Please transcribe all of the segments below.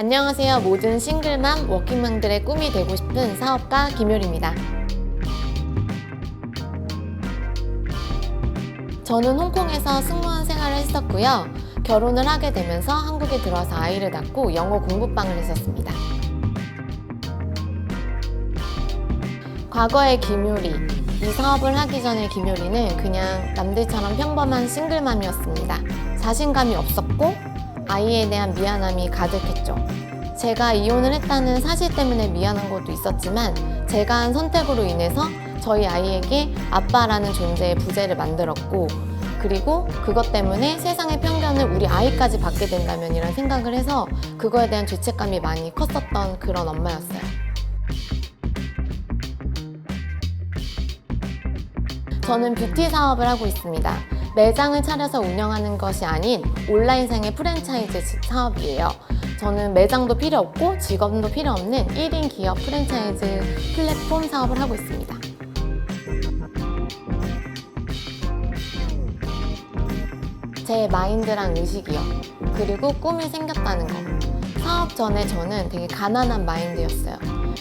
안녕하세요. 모든 싱글맘, 워킹맘들의 꿈이 되고 싶은 사업가 김효리입니다. 저는 홍콩에서 승무원 생활을 했었고요. 결혼을 하게 되면서 한국에 들어와서 아이를 낳고 영어 공부방을 했었습니다. 과거의 김효리, 이 사업을 하기 전에 김효리는 그냥 남들처럼 평범한 싱글맘이었습니다. 자신감이 없었고 아이에 대한 미안함이 가득했죠. 제가 이혼을 했다는 사실 때문에 미안한 것도 있었지만 제가 한 선택으로 인해서 저희 아이에게 아빠라는 존재의 부재를 만들었고 그리고 그것 때문에 세상의 편견을 우리 아이까지 받게 된다면 이란 생각을 해서 그거에 대한 죄책감이 많이 컸었던 그런 엄마였어요. 저는 뷰티 사업을 하고 있습니다. 매장을 차려서 운영하는 것이 아닌 온라인상의 프랜차이즈 사업이에요. 저는 매장도 필요 없고 직원도 필요 없는 1인 기업 프랜차이즈 플랫폼 사업을 하고 있습니다. 제 마인드랑 의식이요. 그리고 꿈이 생겼다는 거. 사업 전에 저는 되게 가난한 마인드였어요.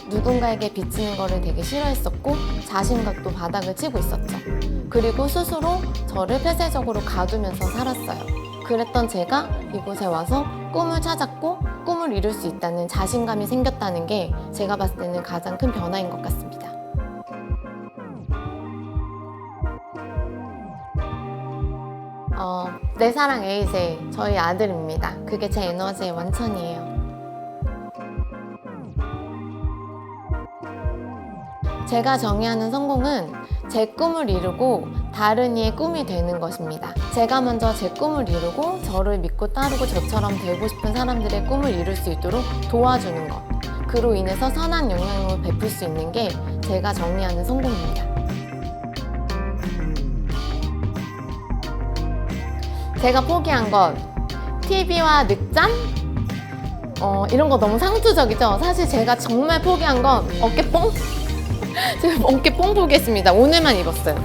누군가에게 비치는 거를 되게 싫어했었고 자신감도 바닥을 치고 있었죠. 그리고 스스로 저를 폐쇄적으로 가두면서 살았어요. 그랬던 제가 이곳에 와서 꿈을 찾았고 꿈을 이룰 수 있다는 자신감이 생겼다는 게 제가 봤을 때는 가장 큰 변화인 것 같습니다. 어, 내 사랑 AJ 저희 아들입니다. 그게 제 에너지의 원천이에요. 제가 정의하는 성공은 제 꿈을 이루고 다른 이의 꿈이 되는 것입니다. 제가 먼저 제 꿈을 이루고 저를 믿고 따르고 저처럼 되고 싶은 사람들의 꿈을 이룰 수 있도록 도와주는 것. 그로 인해서 선한 영향력을 베풀 수 있는 게 제가 정의하는 성공입니다. 제가 포기한 것 TV와 늦잠 어, 이런 거 너무 상투적이죠. 사실 제가 정말 포기한 건 어깨뽕 제가 어깨 뽕 포기했습니다. 오늘만 입었어요.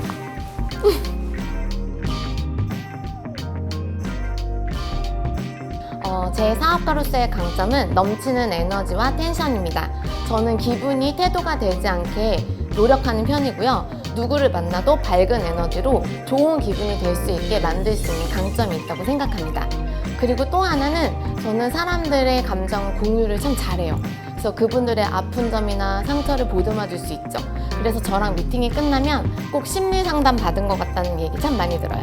어, 제 사업가로서의 강점은 넘치는 에너지와 텐션입니다. 저는 기분이 태도가 되지 않게 노력하는 편이고요. 누구를 만나도 밝은 에너지로 좋은 기분이 될 수 있게 만들 수 있는 강점이 있다고 생각합니다. 그리고 또 하나는 저는 사람들의 감정 공유를 참 잘해요. 그래서 그분들의 아픈 점이나 상처를 보듬어 줄 수 있죠. 그래서 저랑 미팅이 끝나면 꼭 심리 상담 받은 것 같다는 얘기 참 많이 들어요.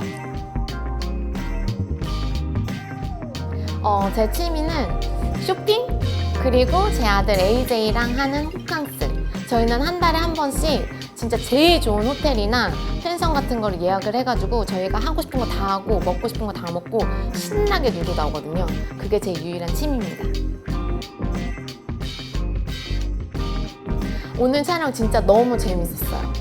어, 제 취미는 쇼핑 그리고 제 아들 AJ랑 하는 호캉스. 저희는 한 달에 한 번씩 진짜 제일 좋은 호텔이나 펜션 같은 거를 예약을 해가지고 저희가 하고 싶은 거 다 하고 먹고 싶은 거 다 먹고 신나게 놀고 나오거든요. 그게 제 유일한 취미입니다. 오늘 촬영 진짜 너무 재밌었어요.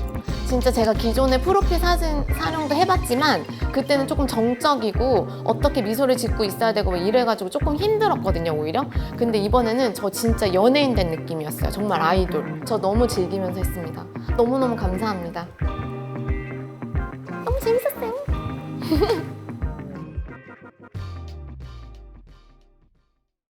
진짜 제가 기존에 프로필 사진 촬영도 해봤지만 그때는 조금 정적이고 어떻게 미소를 짓고 있어야 되고 막 이래가지고 조금 힘들었거든요 오히려. 근데 이번에는 저 진짜 연예인 된 느낌이었어요. 정말 아이돌. 저 너무 즐기면서 했습니다. 너무너무 감사합니다